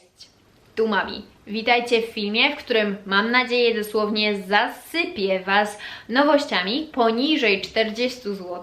Cześć, tu Mami. Witajcie w filmie, w którym mam nadzieję dosłownie zasypię Was nowościami poniżej 40 zł,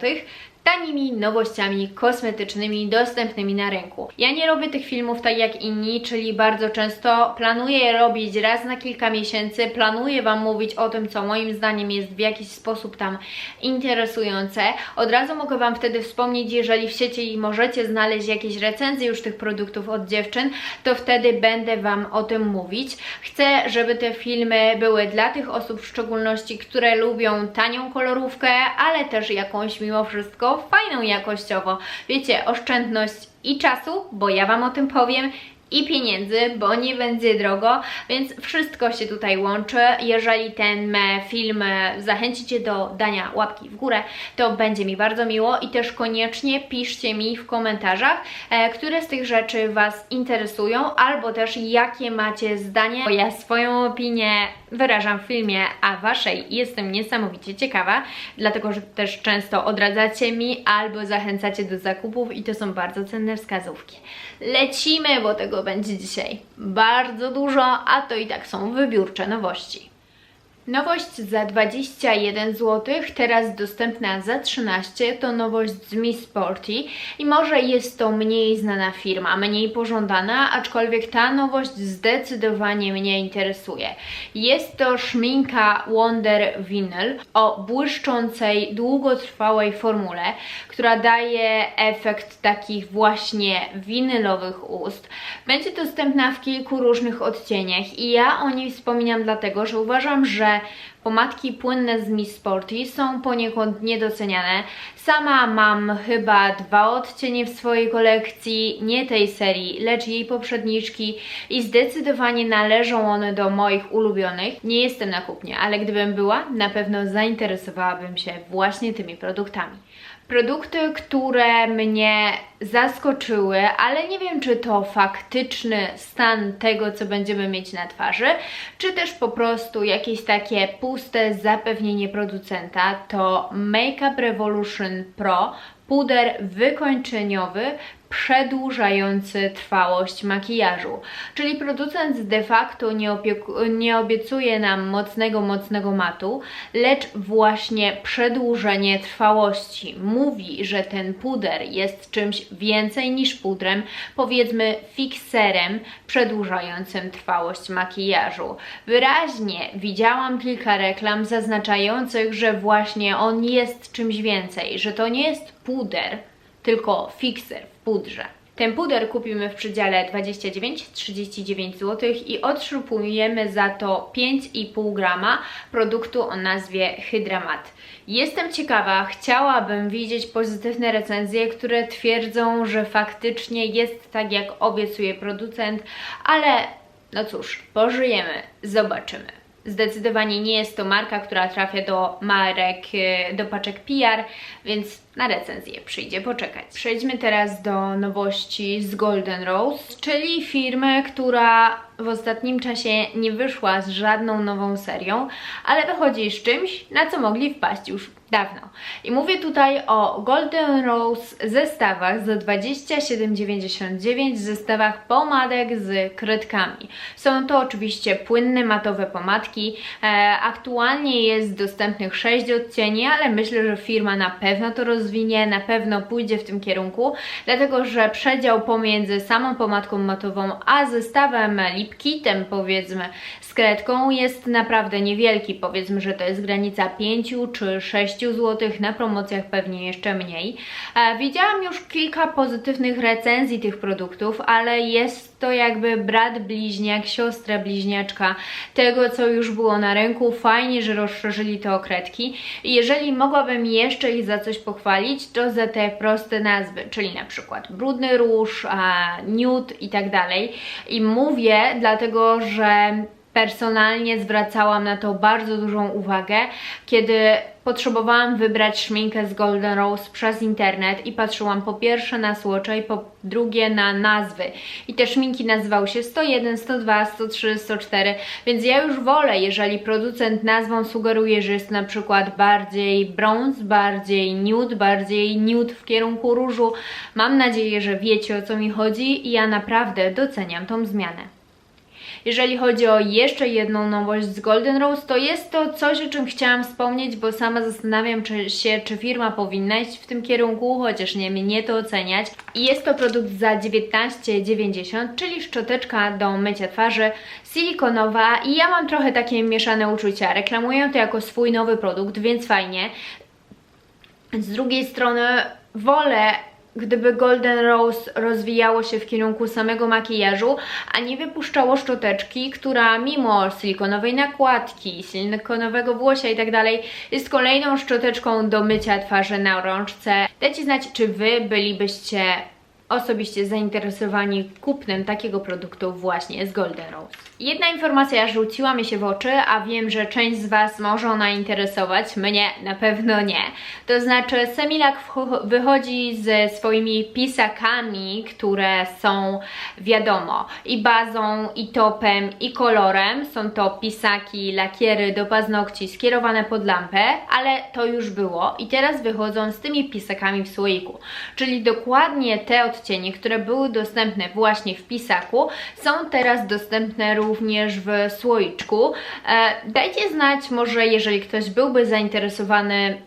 tanimi nowościami kosmetycznymi dostępnymi na rynku. Ja nie robię tych filmów tak jak inni, czyli bardzo często planuję je robić raz na kilka miesięcy, planuję Wam mówić o tym, co moim zdaniem jest w jakiś sposób tam interesujące. Od razu mogę Wam wtedy wspomnieć, jeżeli w sieci możecie znaleźć jakieś recenzje już tych produktów od dziewczyn, to wtedy będę Wam o tym mówić. Chcę, żeby te filmy były dla tych osób w szczególności, które lubią tanią kolorówkę, ale też jakąś mimo wszystko fajną jakościowo. Wiecie, oszczędność i czasu, bo ja Wam o tym powiem, i pieniędzy, bo nie będzie drogo, więc wszystko się tutaj łączy. Jeżeli ten e, film e, zachęci Cię do dania łapki w górę, to będzie mi bardzo miło i też koniecznie piszcie mi w komentarzach, e, które z tych rzeczy Was interesują, albo też jakie macie zdanie, bo ja swoją opinię wyrażam w filmie, a Waszej jestem niesamowicie ciekawa, dlatego że też często odradzacie mi albo zachęcacie do zakupów i to są bardzo cenne wskazówki. Lecimy, bo tego będzie dzisiaj bardzo dużo, a to i tak są wybiórcze nowości. Nowość za 21 zł, teraz dostępna za 13, to nowość z Miss Sporty i może jest to mniej znana firma, mniej pożądana, aczkolwiek ta nowość zdecydowanie mnie interesuje. Jest to szminka Wonder Vinyl o błyszczącej, długotrwałej formule, która daje efekt takich właśnie winylowych ust. Będzie dostępna w kilku różnych odcieniach i ja o niej wspominam dlatego, że uważam, że Pomadki płynne z Miss Sporty są poniekąd niedoceniane. Sama mam chyba dwa odcienie w swojej kolekcji, nie tej serii, lecz jej poprzedniczki i zdecydowanie należą one do moich ulubionych. Nie jestem na kupnie, ale gdybym była, na pewno zainteresowałabym się właśnie tymi produktami. Produkty, które mnie zaskoczyły, ale nie wiem, czy to faktyczny stan tego, co będziemy mieć na twarzy, czy też po prostu jakieś takie puste zapewnienie producenta, to Makeup Revolution Pro puder wykończeniowy przedłużający trwałość makijażu. Czyli producent de facto nie, nie obiecuje nam mocnego, mocnego matu, lecz właśnie przedłużenie trwałości. Mówi, że ten puder jest czymś więcej niż pudrem, powiedzmy fikserem przedłużającym trwałość makijażu. Wyraźnie widziałam kilka reklam zaznaczających, że właśnie on jest czymś więcej, że to nie jest puder, tylko fixer w pudrze. Ten puder kupimy w przedziale 29-39 zł i otrzymujemy za to 5,5 grama produktu o nazwie Hydramat. Jestem ciekawa, chciałabym widzieć pozytywne recenzje, które twierdzą, że faktycznie jest tak jak obiecuje producent, ale no cóż, pożyjemy, zobaczymy. Zdecydowanie nie jest to marka, która trafia do marek, e, do paczek PR, więc na recenzję przyjdzie poczekać. Przejdźmy teraz do nowości z Golden Rose, czyli firmy, która w ostatnim czasie nie wyszła z żadną nową serią, ale wychodzi z czymś, na co mogli wpaść już dawno. I mówię tutaj o Golden Rose zestawach za 27,99 zestawach pomadek z kredkami. Są to oczywiście płynne matowe pomadki. E, aktualnie jest dostępnych 6 odcieni, ale myślę, że firma na pewno to rozwinie, na pewno pójdzie w tym kierunku, dlatego że przedział pomiędzy samą pomadką matową a zestawem lip kitem powiedzmy z kredką jest naprawdę niewielki. Powiedzmy, że to jest granica 5 czy 6 6 zł, na promocjach pewnie jeszcze mniej. E, widziałam już kilka pozytywnych recenzji tych produktów, ale jest to jakby brat bliźniak, siostra bliźniaczka tego, co już było na rynku. Fajnie, że rozszerzyli te okredki. I jeżeli mogłabym jeszcze ich za coś pochwalić, to za te proste nazwy, czyli na przykład brudny róż, nude i tak dalej. I mówię dlatego, że personalnie zwracałam na to bardzo dużą uwagę, kiedy potrzebowałam wybrać szminkę z Golden Rose przez internet i patrzyłam po pierwsze na słocze i po drugie na nazwy. I te szminki nazywały się 101, 102, 103, 104, więc ja już wolę, jeżeli producent nazwą sugeruje, że jest na przykład bardziej brąz, bardziej nude, bardziej nude w kierunku różu. Mam nadzieję, że wiecie o co mi chodzi i ja naprawdę doceniam tą zmianę. Jeżeli chodzi o jeszcze jedną nowość z Golden Rose, to jest to coś, o czym chciałam wspomnieć, bo sama zastanawiam czy się, czy firma powinna iść w tym kierunku, chociaż nie mnie to oceniać. I jest to produkt za 19,90, czyli szczoteczka do mycia twarzy, silikonowa i ja mam trochę takie mieszane uczucia. Reklamuję to jako swój nowy produkt, więc fajnie. Z drugiej strony wolę gdyby Golden Rose rozwijało się w kierunku samego makijażu, a nie wypuszczało szczoteczki, która mimo silikonowej nakładki, silikonowego włosia tak dalej, jest kolejną szczoteczką do mycia twarzy na rączce. Dajcie znać, czy Wy bylibyście osobiście zainteresowani kupnem takiego produktu właśnie z Golden Rose. Jedna informacja rzuciła mi się w oczy, a wiem, że część z Was może ona interesować, mnie na pewno nie. To znaczy Semilak wychodzi ze swoimi pisakami, które są wiadomo i bazą, i topem, i kolorem. Są to pisaki, lakiery do paznokci skierowane pod lampę, ale to już było i teraz wychodzą z tymi pisakami w słoiku. Czyli dokładnie te od które były dostępne właśnie w pisaku, są teraz dostępne również w słoiczku. E, dajcie znać może, jeżeli ktoś byłby zainteresowany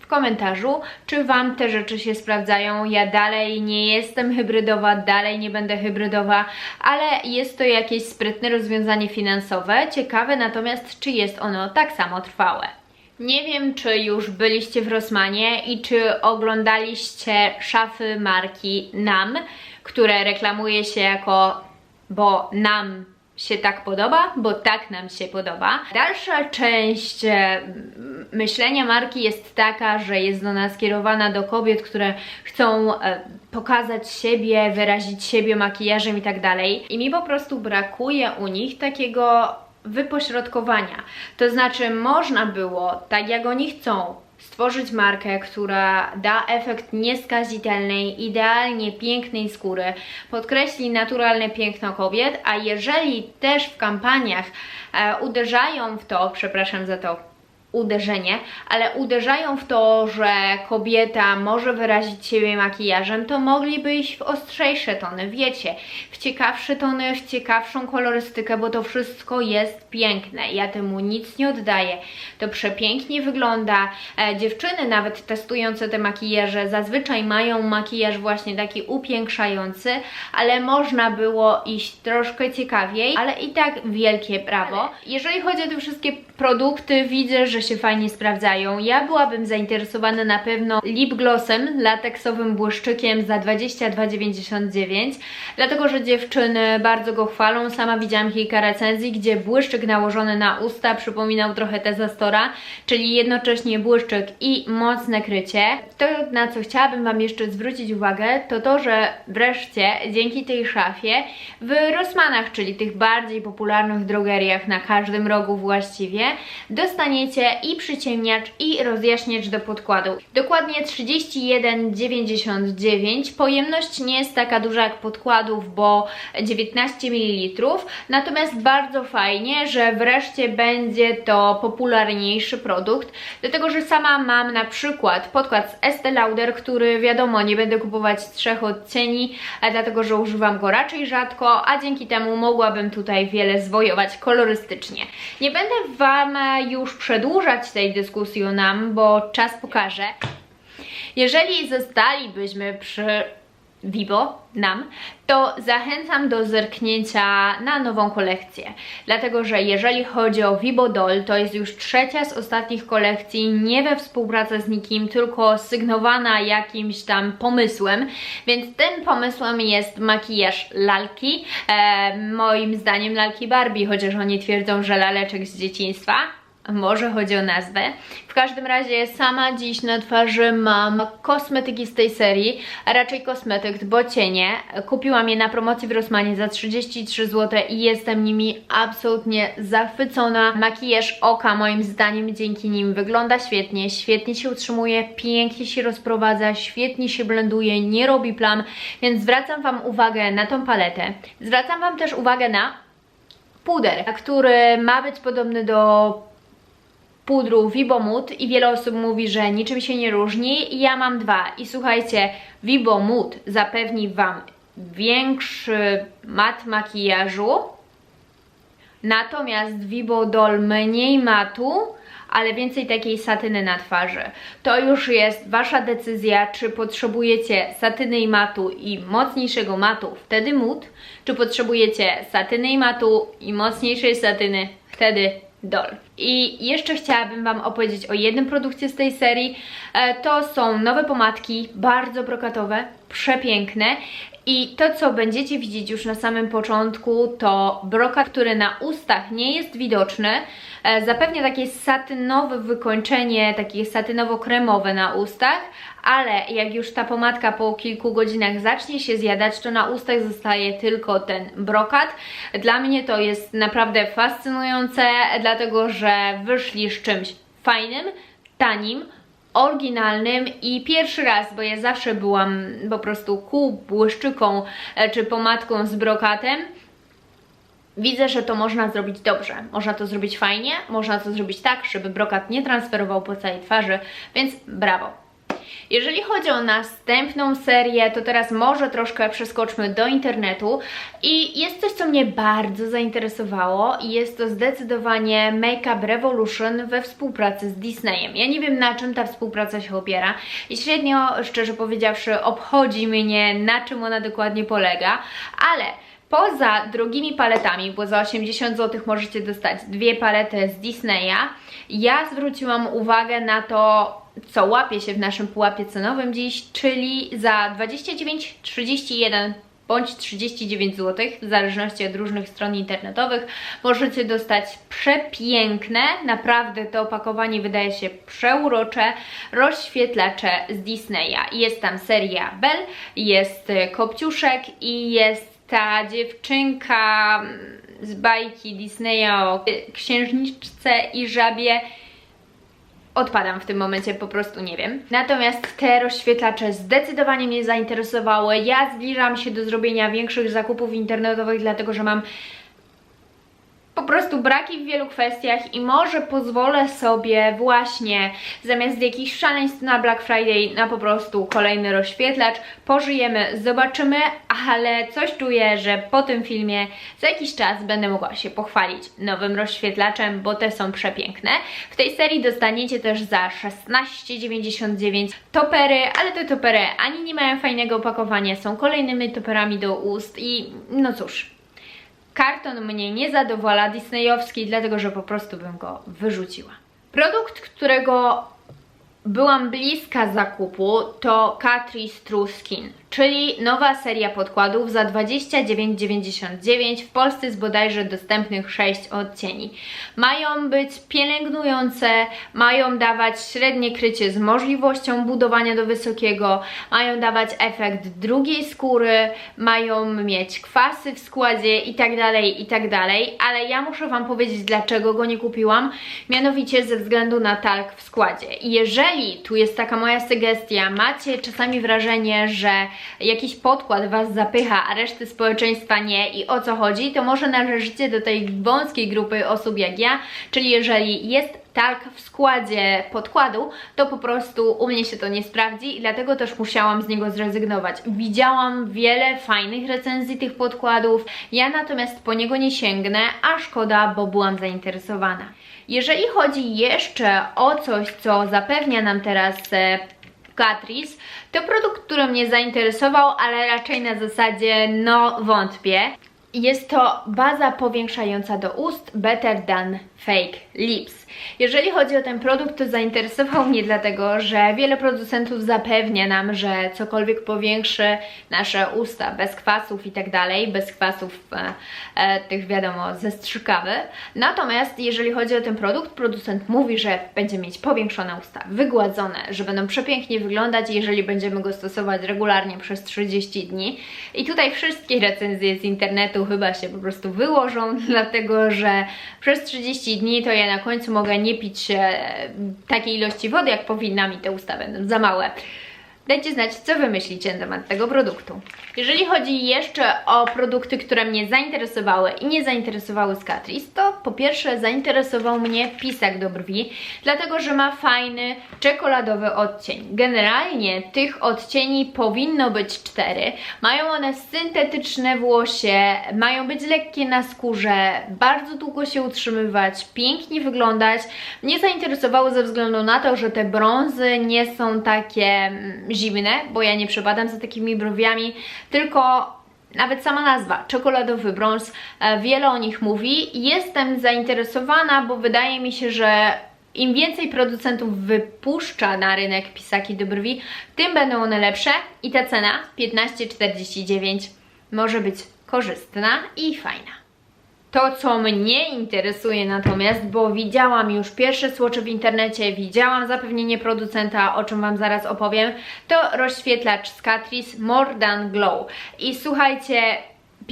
w komentarzu, czy Wam te rzeczy się sprawdzają. Ja dalej nie jestem hybrydowa, dalej nie będę hybrydowa, ale jest to jakieś sprytne rozwiązanie finansowe. Ciekawe natomiast, czy jest ono tak samo trwałe. Nie wiem, czy już byliście w Rossmanie i czy oglądaliście szafy marki NAM, które reklamuje się jako bo nam się tak podoba, bo tak nam się podoba. Dalsza część e, myślenia marki jest taka, że jest ona skierowana do kobiet, które chcą e, pokazać siebie, wyrazić siebie makijażem i tak dalej. I mi po prostu brakuje u nich takiego wypośrodkowania. To znaczy można było, tak jak oni chcą, stworzyć markę, która da efekt nieskazitelnej, idealnie pięknej skóry, podkreśli naturalne piękno kobiet, a jeżeli też w kampaniach e, uderzają w to, przepraszam za to uderzenie, ale uderzają w to, że kobieta może wyrazić siebie makijażem, to mogliby iść w ostrzejsze tony, wiecie, w ciekawsze tony, w ciekawszą kolorystykę, bo to wszystko jest piękne. Ja temu nic nie oddaję. To przepięknie wygląda. E, dziewczyny nawet testujące te makijaże zazwyczaj mają makijaż właśnie taki upiększający, ale można było iść troszkę ciekawiej, ale i tak wielkie prawo. Jeżeli chodzi o te wszystkie produkty, widzę, że się fajnie sprawdzają. Ja byłabym zainteresowana na pewno lip glossem, lateksowym błyszczykiem za 22,99 dlatego, że dziewczyny bardzo go chwalą. Sama widziałam kilka recenzji, gdzie błyszczyk nałożony na usta przypominał trochę te zastora, czyli jednocześnie błyszczyk i mocne krycie. To, na co chciałabym Wam jeszcze zwrócić uwagę, to to, że wreszcie dzięki tej szafie w Rossmanach, czyli tych bardziej popularnych drogeriach na każdym rogu właściwie, dostaniecie i przyciemniacz i rozjaśniacz do podkładu. Dokładnie 31,99. Pojemność nie jest taka duża jak podkładów, bo 19 ml. Natomiast bardzo fajnie, że wreszcie będzie to popularniejszy produkt, dlatego że sama mam na przykład podkład z Estee Lauder, który wiadomo nie będę kupować trzech odcieni, dlatego że używam go raczej rzadko, a dzięki temu mogłabym tutaj wiele zwojować kolorystycznie. Nie będę Wam już przedłużać tej dyskusji nam, bo czas pokaże. Jeżeli zostalibyśmy przy Vivo, nam, to zachęcam do zerknięcia na nową kolekcję. Dlatego, że jeżeli chodzi o Vivo Doll, to jest już trzecia z ostatnich kolekcji, nie we współpracy z nikim, tylko sygnowana jakimś tam pomysłem, więc tym pomysłem jest makijaż lalki, e, moim zdaniem lalki Barbie, chociaż oni twierdzą, że laleczek z dzieciństwa może chodzi o nazwę. W każdym razie sama dziś na twarzy mam kosmetyki z tej serii, a raczej kosmetyk, bo cienie. Kupiłam je na promocji w Rossmanie za 33 zł i jestem nimi absolutnie zachwycona. Makijaż oka moim zdaniem dzięki nim wygląda świetnie, świetnie się utrzymuje, pięknie się rozprowadza, świetnie się blenduje, nie robi plam, więc zwracam Wam uwagę na tą paletę. Zwracam Wam też uwagę na puder, który ma być podobny do pudru Vibomut i wiele osób mówi, że niczym się nie różni. Ja mam dwa i słuchajcie, Vibomut zapewni Wam większy mat makijażu, natomiast Vibodol mniej matu, ale więcej takiej satyny na twarzy. To już jest Wasza decyzja, czy potrzebujecie satyny i matu i mocniejszego matu, wtedy mut, czy potrzebujecie satyny i matu i mocniejszej satyny, wtedy Dol. I jeszcze chciałabym Wam opowiedzieć o jednym produkcie z tej serii. E, to są nowe pomadki, bardzo brokatowe, przepiękne. I to, co będziecie widzieć już na samym początku, to brokat, który na ustach nie jest widoczny. E, zapewnia takie satynowe wykończenie, takie satynowo-kremowe na ustach, ale jak już ta pomadka po kilku godzinach zacznie się zjadać, to na ustach zostaje tylko ten brokat. Dla mnie to jest naprawdę fascynujące, dlatego że wyszli z czymś fajnym, tanim, oryginalnym i pierwszy raz, bo ja zawsze byłam po prostu ku błyszczyką e, czy pomadką z brokatem, Widzę, że to można zrobić dobrze. Można to zrobić fajnie, można to zrobić tak, żeby brokat nie transferował po całej twarzy, więc brawo. Jeżeli chodzi o następną serię, to teraz może troszkę przeskoczmy do internetu. I jest coś, co mnie bardzo zainteresowało i jest to zdecydowanie Makeup Revolution we współpracy z Disneyem. Ja nie wiem na czym ta współpraca się opiera. I średnio, szczerze powiedziawszy, obchodzi mnie na czym ona dokładnie polega, ale Poza drogimi paletami, bo za 80 zł możecie dostać dwie palety z Disneya, ja zwróciłam uwagę na to, co łapie się w naszym pułapie cenowym dziś, czyli za 29,31 bądź 39 zł, w zależności od różnych stron internetowych, możecie dostać przepiękne, naprawdę to opakowanie wydaje się przeurocze, rozświetlacze z Disneya. Jest tam seria Belle, jest Kopciuszek i jest ta dziewczynka z bajki Disneya o księżniczce i żabie odpadam w tym momencie, po prostu nie wiem. Natomiast te rozświetlacze zdecydowanie mnie zainteresowały. Ja zbliżam się do zrobienia większych zakupów internetowych, dlatego że mam po prostu braki w wielu kwestiach i może pozwolę sobie właśnie zamiast jakichś szaleństw na Black Friday na po prostu kolejny rozświetlacz. Pożyjemy, zobaczymy, ale coś czuję, że po tym filmie za jakiś czas będę mogła się pochwalić nowym rozświetlaczem, bo te są przepiękne. W tej serii dostaniecie też za 16,99 topery, ale te topery ani nie mają fajnego opakowania, są kolejnymi toperami do ust i no cóż, Karton mnie nie zadowala disneyowski, dlatego że po prostu bym go wyrzuciła. Produkt, którego byłam bliska zakupu to Catrice True Skin czyli nowa seria podkładów za 29,99 w Polsce jest bodajże dostępnych 6 odcieni. Mają być pielęgnujące, mają dawać średnie krycie z możliwością budowania do wysokiego, mają dawać efekt drugiej skóry, mają mieć kwasy w składzie i tak dalej, i tak ale ja muszę Wam powiedzieć dlaczego go nie kupiłam, mianowicie ze względu na talk w składzie. Jeżeli tu jest taka moja sugestia, macie czasami wrażenie, że jakiś podkład Was zapycha, a reszty społeczeństwa nie i o co chodzi, to może należycie do tej wąskiej grupy osób jak ja, czyli jeżeli jest talk w składzie podkładu, to po prostu u mnie się to nie sprawdzi i dlatego też musiałam z niego zrezygnować. Widziałam wiele fajnych recenzji tych podkładów, ja natomiast po niego nie sięgnę, a szkoda, bo byłam zainteresowana. Jeżeli chodzi jeszcze o coś, co zapewnia nam teraz e, Catrice. To produkt, który mnie zainteresował, ale raczej na zasadzie no wątpię. jest to baza powiększająca do ust Better Than Fake Lips. Jeżeli chodzi o ten produkt, to zainteresował mnie dlatego, że wiele producentów zapewnia nam, że cokolwiek powiększy nasze usta bez kwasów i tak dalej, bez kwasów e, e, tych wiadomo ze strzykawy. Natomiast jeżeli chodzi o ten produkt, producent mówi, że będzie mieć powiększone usta, wygładzone, że będą przepięknie wyglądać, jeżeli będziemy go stosować regularnie przez 30 dni. I tutaj wszystkie recenzje z internetu chyba się po prostu wyłożą, dlatego że przez 30 dni to ja na końcu mogę nie pić e, takiej ilości wody, jak powinnam i te usta będą za małe. Dajcie znać, co Wy myślicie na temat tego produktu. Jeżeli chodzi jeszcze o produkty, które mnie zainteresowały i nie zainteresowały z Catrice, to po pierwsze zainteresował mnie pisak do brwi, dlatego że ma fajny czekoladowy odcień. Generalnie tych odcieni powinno być cztery. Mają one syntetyczne włosie, mają być lekkie na skórze, bardzo długo się utrzymywać, pięknie wyglądać. Mnie zainteresowały ze względu na to, że te brązy nie są takie mm, zimne, bo ja nie przepadam za takimi brwiami, tylko nawet sama nazwa, czekoladowy brąz, e, wiele o nich mówi. Jestem zainteresowana, bo wydaje mi się, że im więcej producentów wypuszcza na rynek pisaki do brwi, tym będą one lepsze i ta cena 15,49 może być korzystna i fajna. To, co mnie interesuje natomiast, bo widziałam już pierwsze słocze w internecie, widziałam zapewnienie producenta, o czym Wam zaraz opowiem, to rozświetlacz z Catrice More Than Glow. I słuchajcie,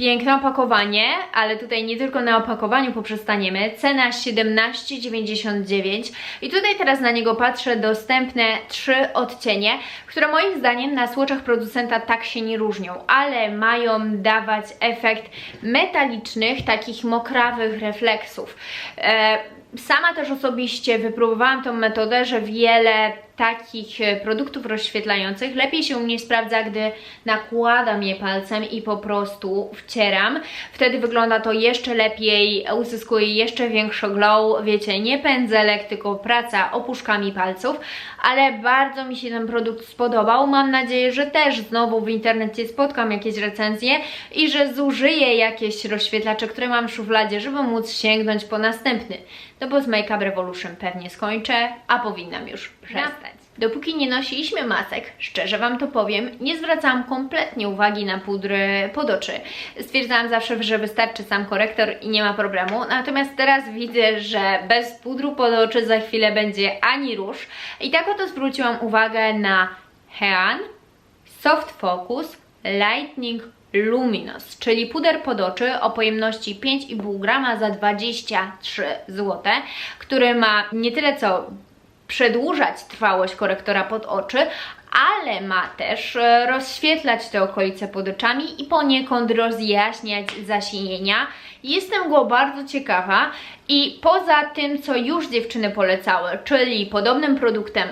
Piękne opakowanie, ale tutaj nie tylko na opakowaniu poprzestaniemy. Cena 17,99 i tutaj teraz na niego patrzę dostępne trzy odcienie, które moim zdaniem na słoczach producenta tak się nie różnią, ale mają dawać efekt metalicznych, takich mokrawych refleksów. E, sama też osobiście wypróbowałam tą metodę, że wiele takich e, produktów rozświetlających lepiej się u mnie sprawdza, gdy nakładam je palcem i po prostu wcieram. Wtedy wygląda to jeszcze lepiej, uzyskuje jeszcze większy glow, wiecie, nie pędzelek, tylko praca opuszkami palców, ale bardzo mi się ten produkt spodobał. Mam nadzieję, że też znowu w internecie spotkam jakieś recenzje i że zużyję jakieś rozświetlacze, które mam w szufladzie, żeby móc sięgnąć po następny. No bo z Make Up Revolution pewnie skończę, a powinnam już przestać. Dopóki nie nosiliśmy masek, szczerze Wam to powiem, nie zwracałam kompletnie uwagi na pudry pod oczy. Stwierdzałam zawsze, że wystarczy sam korektor i nie ma problemu, natomiast teraz widzę, że bez pudru pod oczy za chwilę będzie ani róż. I tak oto zwróciłam uwagę na Hean Soft Focus Lightning Luminous, czyli puder pod oczy o pojemności 5,5 grama za 23 zł, który ma nie tyle co przedłużać trwałość korektora pod oczy, ale ma też e, rozświetlać te okolice pod oczami i poniekąd rozjaśniać zasienienia. Jestem go bardzo ciekawa i poza tym, co już dziewczyny polecały, czyli podobnym produktem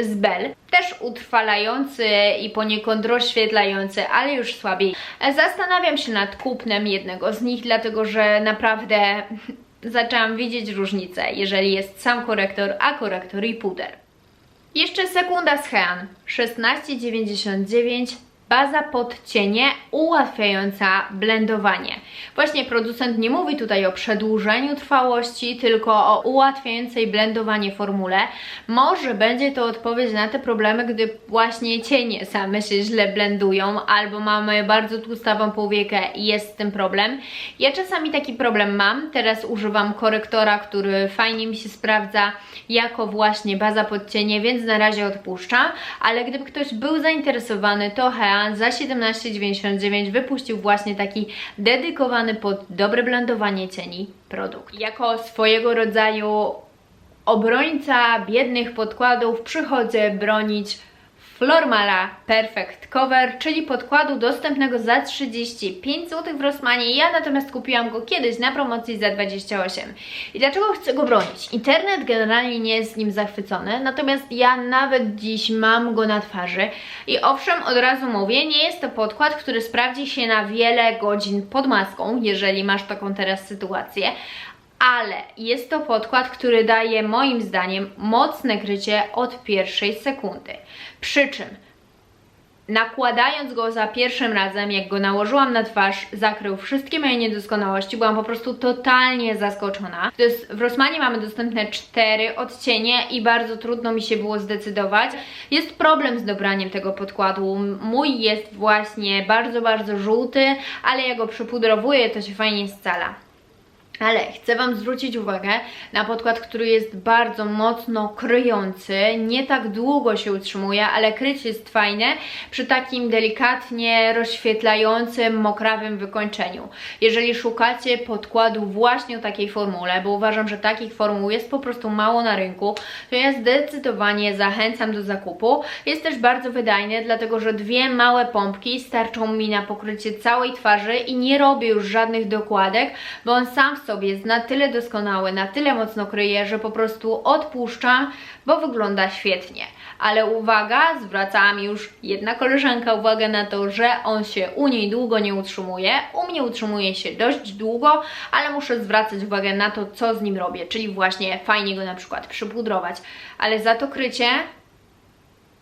z Bell, też utrwalający i poniekąd rozświetlający, ale już słabiej. Zastanawiam się nad kupnem jednego z nich, dlatego że naprawdę zaczęłam widzieć różnicę, jeżeli jest sam korektor, a korektor i puder. Jeszcze sekunda z Hean 16,99 baza pod cienie ułatwiająca blendowanie. Właśnie producent nie mówi tutaj o przedłużeniu trwałości, tylko o ułatwiającej blendowanie formule. Może będzie to odpowiedź na te problemy, gdy właśnie cienie same się źle blendują albo mamy bardzo tłustawą powiekę i jest z tym problem. Ja czasami taki problem mam, teraz używam korektora, który fajnie mi się sprawdza jako właśnie baza pod cienie, więc na razie odpuszczam, ale gdyby ktoś był zainteresowany, to Hean za 17,99 wypuścił właśnie taki dedykowany pod dobre blendowanie cieni produkt. Jako swojego rodzaju obrońca biednych podkładów przychodzę bronić Flormala Perfect Cover, czyli podkładu dostępnego za 35 zł w Rossmanie. Ja natomiast kupiłam go kiedyś na promocji za 28. I dlaczego chcę go bronić? Internet generalnie nie jest nim zachwycony, natomiast ja nawet dziś mam go na twarzy. I owszem, od razu mówię, nie jest to podkład, który sprawdzi się na wiele godzin pod maską, jeżeli masz taką teraz sytuację, ale jest to podkład, który daje moim zdaniem mocne krycie od pierwszej sekundy. Przy czym nakładając go za pierwszym razem, jak go nałożyłam na twarz, zakrył wszystkie moje niedoskonałości. Byłam po prostu totalnie zaskoczona. To jest, w Rossmanie mamy dostępne cztery odcienie i bardzo trudno mi się było zdecydować. Jest problem z dobraniem tego podkładu. Mój jest właśnie bardzo, bardzo żółty, ale jak go przypudrowuję, to się fajnie scala. Ale chcę Wam zwrócić uwagę na podkład, który jest bardzo mocno kryjący, nie tak długo się utrzymuje, ale krycie jest fajne przy takim delikatnie rozświetlającym, mokrawym wykończeniu. Jeżeli szukacie podkładu właśnie o takiej formule, bo uważam, że takich formuł jest po prostu mało na rynku, to ja zdecydowanie zachęcam do zakupu. Jest też bardzo wydajny, dlatego że dwie małe pompki starczą mi na pokrycie całej twarzy i nie robię już żadnych dokładek, bo on sam w sobie jest na tyle doskonały, na tyle mocno kryje, że po prostu odpuszczam, bo wygląda świetnie. Ale uwaga, zwracała mi już jedna koleżanka uwagę na to, że on się u niej długo nie utrzymuje. U mnie utrzymuje się dość długo, ale muszę zwracać uwagę na to, co z nim robię. Czyli właśnie fajnie go na przykład przypudrować. Ale za to krycie,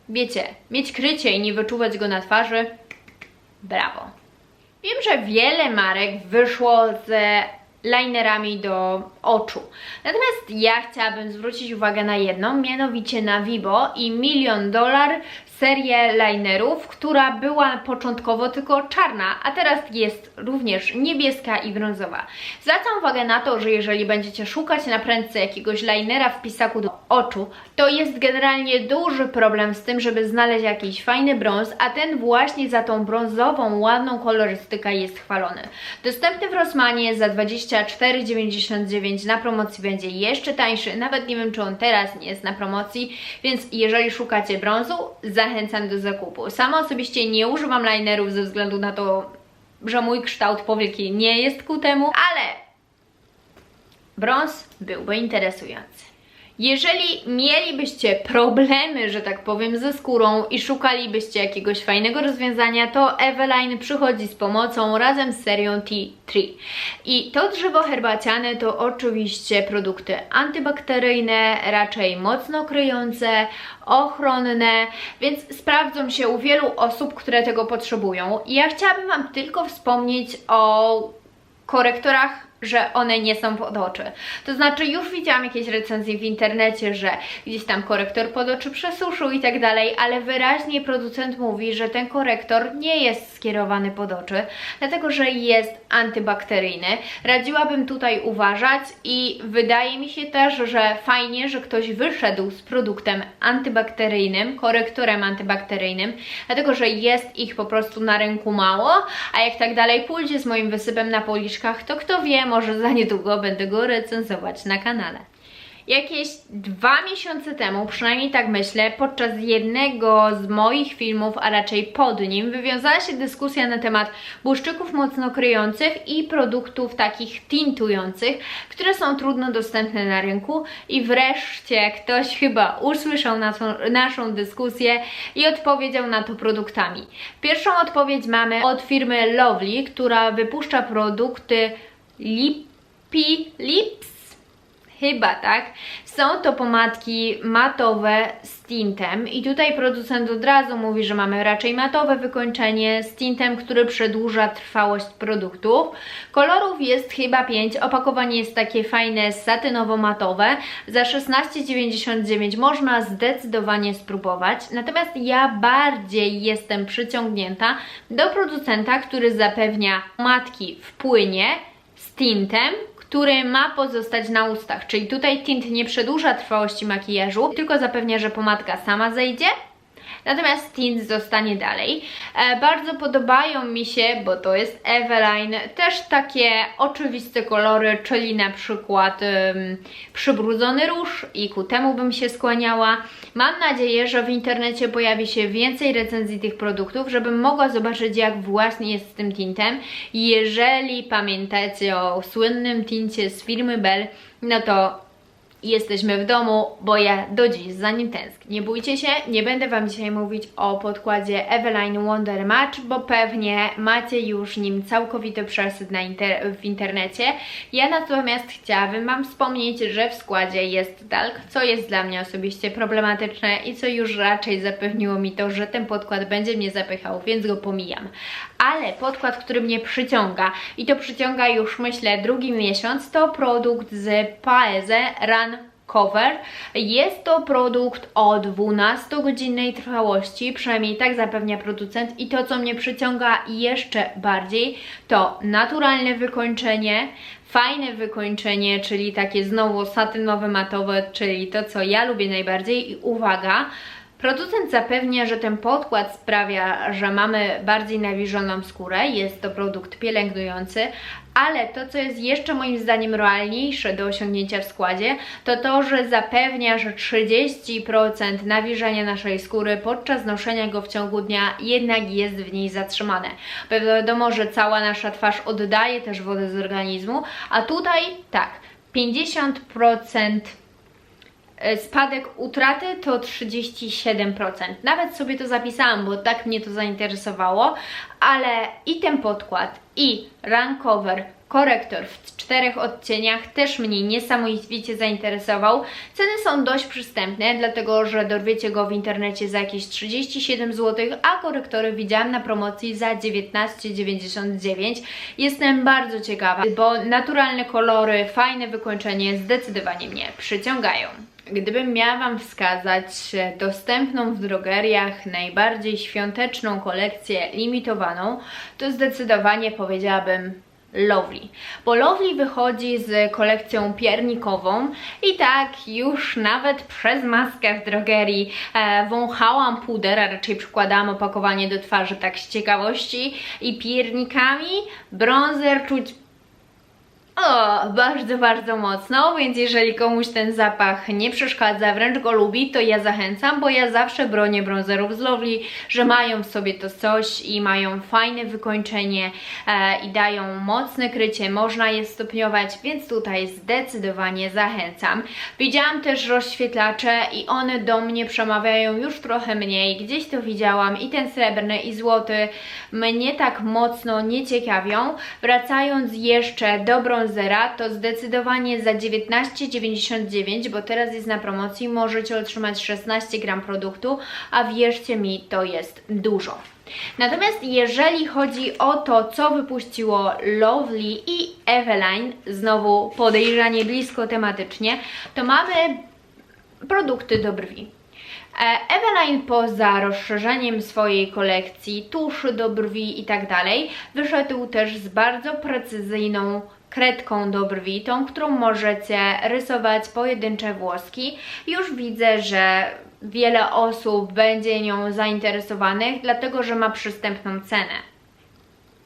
wiecie, mieć krycie i nie wyczuwać go na twarzy, brawo. Wiem, że wiele marek wyszło ze linerami do oczu. Natomiast ja chciałabym zwrócić uwagę na jedną, mianowicie na Vibo i Milion Dolar serię linerów, która była początkowo tylko czarna, a teraz jest również niebieska i brązowa. Zwracam uwagę na to, że jeżeli będziecie szukać na prędce jakiegoś linera w pisaku do oczu, to jest generalnie duży problem z tym, żeby znaleźć jakiś fajny brąz, a ten właśnie za tą brązową, ładną kolorystykę jest chwalony. Dostępny w Rossmanie za 24,99 na promocji będzie jeszcze tańszy, nawet nie wiem czy on teraz nie jest na promocji, więc jeżeli szukacie brązu, zachęcam do zakupu. Sama osobiście nie używam linerów ze względu na to, że mój kształt powieki nie jest ku temu, ale brąz byłby interesujący. Jeżeli mielibyście problemy, że tak powiem, ze skórą i szukalibyście jakiegoś fajnego rozwiązania, to Eveline przychodzi z pomocą razem z serią T3. I to drzewo herbaciane to oczywiście produkty antybakteryjne, raczej mocno kryjące, ochronne, więc sprawdzą się u wielu osób, które tego potrzebują. I ja chciałabym Wam tylko wspomnieć o korektorach że one nie są pod oczy. To znaczy już widziałam jakieś recenzje w internecie, że gdzieś tam korektor pod oczy przesuszył i tak dalej, ale wyraźnie producent mówi, że ten korektor nie jest skierowany pod oczy, dlatego że jest antybakteryjny. Radziłabym tutaj uważać i wydaje mi się też, że fajnie, że ktoś wyszedł z produktem antybakteryjnym, korektorem antybakteryjnym, dlatego że jest ich po prostu na rynku mało, a jak tak dalej pójdzie z moim wysypem na policzkach, to kto wie, może za niedługo będę go recenzować na kanale. Jakieś dwa miesiące temu, przynajmniej tak myślę, podczas jednego z moich filmów, a raczej pod nim, wywiązała się dyskusja na temat błyszczyków mocno kryjących i produktów takich tintujących, które są trudno dostępne na rynku i wreszcie ktoś chyba usłyszał naszą, naszą dyskusję i odpowiedział na to produktami. Pierwszą odpowiedź mamy od firmy Lovely, która wypuszcza produkty Lippy Lips chyba tak. Są to pomadki matowe z tintem i tutaj producent od razu mówi, że mamy raczej matowe wykończenie z tintem, który przedłuża trwałość produktów. Kolorów jest chyba 5, opakowanie jest takie fajne satynowo-matowe. Za 16,99 można zdecydowanie spróbować, natomiast ja bardziej jestem przyciągnięta do producenta, który zapewnia matki w płynie tintem, który ma pozostać na ustach. Czyli tutaj tint nie przedłuża trwałości makijażu, tylko zapewnia, że pomadka sama zejdzie natomiast tint zostanie dalej. E, bardzo podobają mi się, bo to jest Eveline, też takie oczywiste kolory, czyli na przykład przybrudzony róż i ku temu bym się skłaniała. Mam nadzieję, że w internecie pojawi się więcej recenzji tych produktów, żebym mogła zobaczyć jak właśnie jest z tym tintem. Jeżeli pamiętacie o słynnym tincie z firmy Bell, no to Jesteśmy w domu, bo ja do dziś za nim tęsknię. Nie bójcie się, nie będę Wam dzisiaj mówić o podkładzie Eveline Wonder Match, bo pewnie macie już nim całkowity przesyt na inter w internecie. Ja natomiast chciałabym Wam wspomnieć, że w składzie jest talk, co jest dla mnie osobiście problematyczne i co już raczej zapewniło mi to, że ten podkład będzie mnie zapychał, więc go pomijam. Ale podkład, który mnie przyciąga. I to przyciąga już myślę drugi miesiąc, to produkt z Paeze Run Cover. Jest to produkt o 12-godzinnej trwałości, przynajmniej tak zapewnia producent. I to co mnie przyciąga jeszcze bardziej to naturalne wykończenie, fajne wykończenie, czyli takie znowu satynowe, matowe, czyli to co ja lubię najbardziej. I uwaga, Producent zapewnia, że ten podkład sprawia, że mamy bardziej nawilżoną skórę, jest to produkt pielęgnujący, ale to, co jest jeszcze moim zdaniem realniejsze do osiągnięcia w składzie, to to, że zapewnia, że 30% nawilżenia naszej skóry podczas noszenia go w ciągu dnia jednak jest w niej zatrzymane. Bo wiadomo, że cała nasza twarz oddaje też wodę z organizmu, a tutaj tak, 50% E, spadek utraty to 37%. Nawet sobie to zapisałam, bo tak mnie to zainteresowało, ale i ten podkład, i rankover, korektor w czterech odcieniach też mnie niesamowicie zainteresował. Ceny są dość przystępne, dlatego że dorwiecie go w internecie za jakieś 37 zł, a korektory widziałam na promocji za 19,99. Jestem bardzo ciekawa, bo naturalne kolory, fajne wykończenie zdecydowanie mnie przyciągają. Gdybym miała Wam wskazać dostępną w drogeriach najbardziej świąteczną kolekcję limitowaną, to zdecydowanie powiedziałabym Lovely, bo Lovely wychodzi z kolekcją piernikową i tak już nawet przez maskę w drogerii e, wąchałam puder, a raczej przykładałam opakowanie do twarzy tak z ciekawości i piernikami bronzer czuć o, bardzo, bardzo mocno, więc jeżeli komuś ten zapach nie przeszkadza, wręcz go lubi, to ja zachęcam, bo ja zawsze bronię bronzerów z Lovely, że mają w sobie to coś i mają fajne wykończenie e, i dają mocne krycie, można je stopniować, więc tutaj zdecydowanie zachęcam. Widziałam też rozświetlacze i one do mnie przemawiają już trochę mniej, gdzieś to widziałam i ten srebrny i złoty mnie tak mocno nie ciekawią. Wracając jeszcze do brązera, zera, to zdecydowanie za 19,99, bo teraz jest na promocji, możecie otrzymać 16 gram produktu, a wierzcie mi, to jest dużo. Natomiast jeżeli chodzi o to, co wypuściło Lovely i Eveline, znowu podejrzanie blisko tematycznie, to mamy produkty do brwi. E, Eveline poza rozszerzeniem swojej kolekcji tuszy do brwi i tak dalej, wyszedł też z bardzo precyzyjną kredką do brwi, tą, którą możecie rysować pojedyncze włoski. Już widzę, że wiele osób będzie nią zainteresowanych, dlatego że ma przystępną cenę.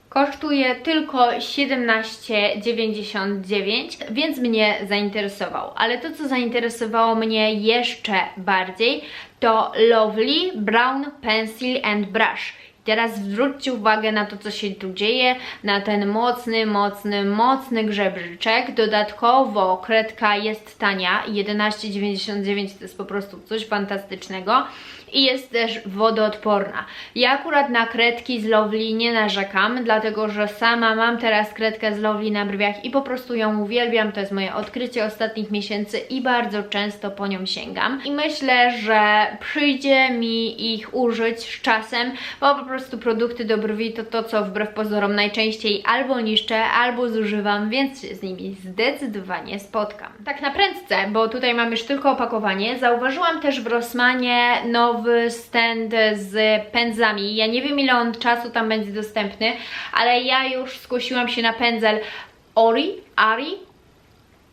Kosztuje tylko 17,99, więc mnie zainteresował. Ale to, co zainteresowało mnie jeszcze bardziej, to Lovely Brown Pencil and Brush. Teraz zwróćcie uwagę na to, co się tu dzieje, na ten mocny, mocny, mocny grzebrzyczek. Dodatkowo kredka jest tania, 11,99 to jest po prostu coś fantastycznego i jest też wodoodporna. Ja akurat na kredki z Lovely nie narzekam, dlatego że sama mam teraz kredkę z Lovely na brwiach i po prostu ją uwielbiam, to jest moje odkrycie ostatnich miesięcy i bardzo często po nią sięgam. I myślę, że przyjdzie mi ich użyć z czasem, bo po prostu produkty do brwi to to, co wbrew pozorom najczęściej albo niszczę, albo zużywam, więc się z nimi zdecydowanie spotkam. Tak na prędce, bo tutaj mam już tylko opakowanie, zauważyłam też w Rossmanie nowy nowy stand z pędzlami. Ja nie wiem ile on czasu tam będzie dostępny, ale ja już skusiłam się na pędzel Ori, Ari,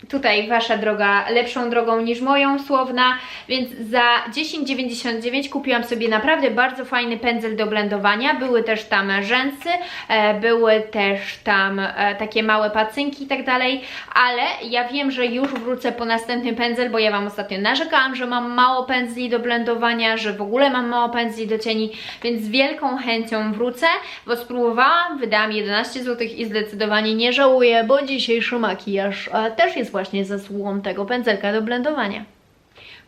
tutaj Wasza droga lepszą drogą niż moją, słowna, więc za 10,99 kupiłam sobie naprawdę bardzo fajny pędzel do blendowania, były też tam rzęsy, e, były też tam e, takie małe pacynki i tak dalej, ale ja wiem, że już wrócę po następny pędzel, bo ja Wam ostatnio narzekałam, że mam mało pędzli do blendowania, że w ogóle mam mało pędzli do cieni, więc z wielką chęcią wrócę, bo spróbowałam, wydałam 11 zł i zdecydowanie nie żałuję, bo dzisiejszy makijaż e, też jest jest właśnie zasługą tego pędzelka do blendowania.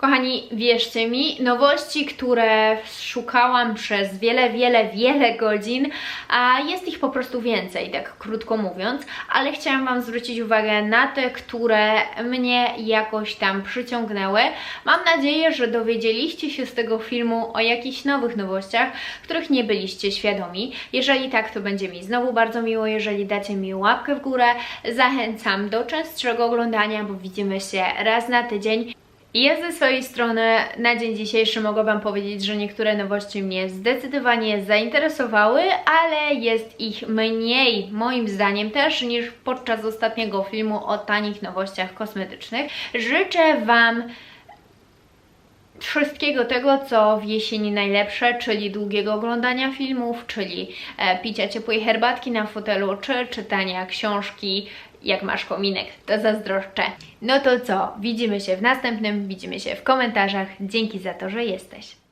Kochani, wierzcie mi, nowości, które szukałam przez wiele, wiele, wiele godzin, a jest ich po prostu więcej, tak krótko mówiąc, ale chciałam Wam zwrócić uwagę na te, które mnie jakoś tam przyciągnęły. Mam nadzieję, że dowiedzieliście się z tego filmu o jakichś nowych nowościach, których nie byliście świadomi. Jeżeli tak, to będzie mi znowu bardzo miło, jeżeli dacie mi łapkę w górę. Zachęcam do częstszego oglądania, bo widzimy się raz na tydzień. I ja ze swojej strony na dzień dzisiejszy mogę Wam powiedzieć, że niektóre nowości mnie zdecydowanie zainteresowały, ale jest ich mniej, moim zdaniem też, niż podczas ostatniego filmu o tanich nowościach kosmetycznych. Życzę Wam wszystkiego tego, co w jesieni najlepsze, czyli długiego oglądania filmów, czyli e, picia ciepłej herbatki na fotelu, czy czytania książki. Jak masz kominek, to zazdroszczę. No to co? Widzimy się w następnym, widzimy się w komentarzach. Dzięki za to, że jesteś.